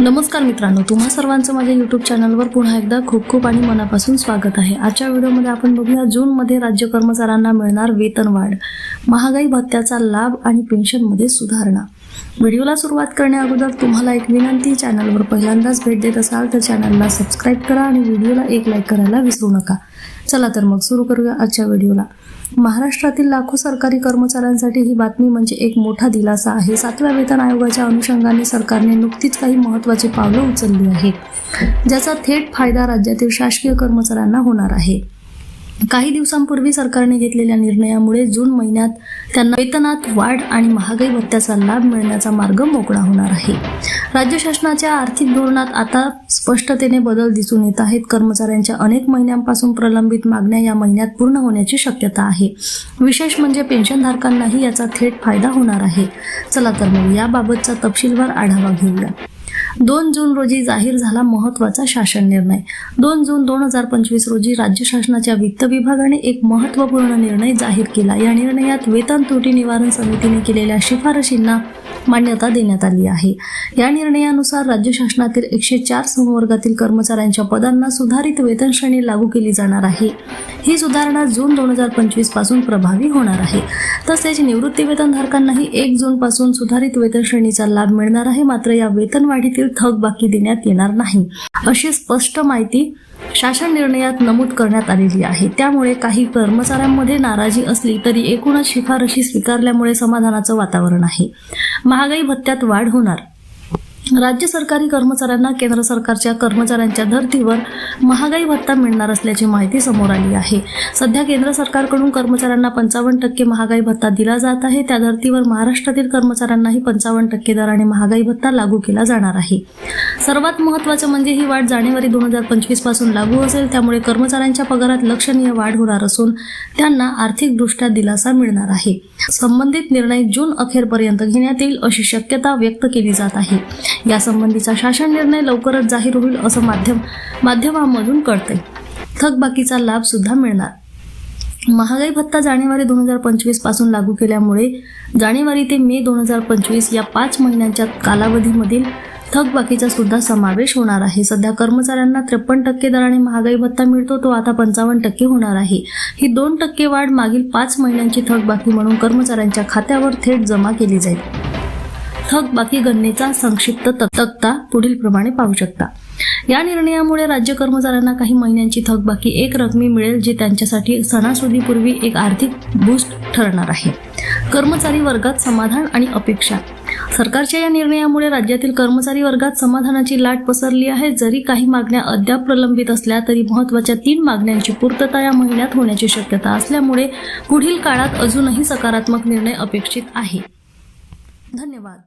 नमस्कार मित्रांनो तुम्हा सर्वांचं माझ्या यूट्यूब चॅनलवर पुन्हा एकदा खूप खूप आणि मनापासून स्वागत आहे. आजच्या व्हिडिओमध्ये आपण बघूया जूनमध्ये राज्य कर्मचाऱ्यांना मिळणार वेतनवाढ महागाई भत्त्याचा लाभ आणि पेन्शनमध्ये सुधारणा. व्हिडिओला सुरुवात करण्याअगोदर तुम्हाला एक विनंती चॅनलवर पहिल्यांदाच भेट देत असाल तर चॅनलला सबस्क्राईब करा आणि व्हिडिओला एक लाईक करायला विसरू नका. चला तर मग सुरू करूया आजच्या व्हिडिओला. महाराष्ट्रातील लाखो सरकारी कर्मचाऱ्यांसाठी ही बातमी म्हणजे एक मोठा दिलासा आहे. सातव्या वेतन आयोगाच्या अनुषंगाने सरकारने नुकतीच काही महत्त्वाची पावलं उचलली आहेत ज्याचा थेट फायदा राज्यातील शासकीय कर्मचाऱ्यांना होणार आहे. काही दिवसांपूर्वी सरकारने घेतलेल्या निर्णयामुळे जून महिन्यात त्यांना वेतनात वाढ आणि महागाई भत्त्याचा लाभ मिळण्याचा मार्ग मोकळा होणार आहे. राज्य शासनाच्या आर्थिक धोरणात आता स्पष्टतेने बदल दिसून येत आहेत. कर्मचाऱ्यांच्या अनेक महिन्यांपासून प्रलंबित मागण्या या महिन्यात पूर्ण होण्याची शक्यता आहे. विशेष म्हणजे पेन्शनधारकांनाही याचा थेट फायदा होणार आहे. चला तर मग याबाबतचा तपशीलवार आढावा घेऊया. दोन जून रोजी जाहीर झाला महत्त्वाचा शासन निर्णय. दोन जून दोन हजार पंचवीस रोजी राज्य शासनाच्या वित्त विभागाने एक महत्त्वपूर्ण निर्णय जाहीर केला. या निर्णयात वेतन त्रुटी निवारण समितीने केलेल्या शिफारशींना मान्यता देण्यात आली आहे. या निर्णयानुसार राज्य शासनातील एकशे चार संवर्गातील कर्मचाऱ्यांच्या पदांना सुधारित वेतन श्रेणी लागू केली जाणार आहे. ही सुधारणा जून दोन हजार पंचवीसपासून प्रभावी होणार आहे. तसेच निवृत्ती वेतनधारकांनाही एक जून पासून सुधारित वेतन श्रेणीचा लाभ मिळणार आहे. मात्र या वेतनवाढीतील थकबाकी देण्यात येणार नाही अशी स्पष्ट माहिती शासन निर्णयात नमूद करण्यात आलेली आहे. त्यामुळे काही कर्मचाऱ्यांमध्ये नाराजी असली तरी एकूणच शिफारशी स्वीकारल्यामुळे समाधानाचं वातावरण आहे. महागाई भत्त्यात वाढ होणार. राज्य सरकारी कर्मचाऱ्यांना केंद्र सरकारच्या कर्मचाऱ्यांच्या धर्तीवर महागाई भत्ता मिळणार असल्याची माहिती समोर आली आहे. सध्या केंद्र सरकारकडून कर्मचाऱ्यांना पंचावन्न टक्के महागाई भत्ता दिला जात आहे. त्या धर्तीवर महाराष्ट्रातील कर्मचाऱ्यांनाही पंचावन्न टक्के दराने महागाई भत्ता लागू केला जाणार आहे. सर्वात महत्त्वाचं म्हणजे ही वाढ जानेवारी दोन हजार पंचवीसपासून लागू असेल. त्यामुळे कर्मचाऱ्यांच्या पगारात लक्षणीय वाढ होणार असून त्यांना आर्थिकदृष्ट्या दिलासा मिळणार आहे. संबंधित निर्णय जून अखेरपर्यंत घेण्यात येईल अशी शक्यता व्यक्त केली जात आहे. यासंबंधीचा शासन निर्णय लवकरच जाहीर होईल असं माध्यम माध्यमांमधून कळतंय. थकबाकीचा लाभ सुद्धा मिळणार. महागाई भत्ता जानेवारी दोन हजार पंचवीसपासून लागू केल्यामुळे जानेवारी ते मे दोन हजार पंचवीस या पाच महिन्यांच्या कालावधीमधील थकबाकीचा सुद्धा समावेश होणार आहे. सध्या कर्मचाऱ्यांना त्रेपन्न टक्के दराने महागाई भत्ता मिळतो तो आता पंचावन्न टक्के होणार आहे. ही दोन टक्के वाढ मागील पाच महिन्यांची थकबाकी म्हणून कर्मचाऱ्यांच्या खात्यावर थेट जमा केली जाईल. थकबाकी गणनेचा संक्षिप्त तक्ता पुढील प्रमाणे पाहू शकता. या निर्णयामुळे राज्य कर्मचाऱ्यांना काही महिन्यांची थकबाकी एक रकमी मिळेल जी त्यांच्यासाठी सणासुदीपूर्वी एक आर्थिक बूस्ट ठरणार आहे. कर्मचारी वर्गात समाधान आणि अपेक्षा. सरकारच्या या निर्णयामुळे राज्यातील कर्मचारी वर्गात समाधानाची लाट पसरली आहे. जरी काही मागण्या अद्याप प्रलंबित असल्या तरी महत्त्वाच्या तीन मागण्यांची पूर्तता या महिन्यात होण्याची शक्यता असल्यामुळे पुढील काळात अजूनही सकारात्मक निर्णय अपेक्षित आहे. धन्यवाद.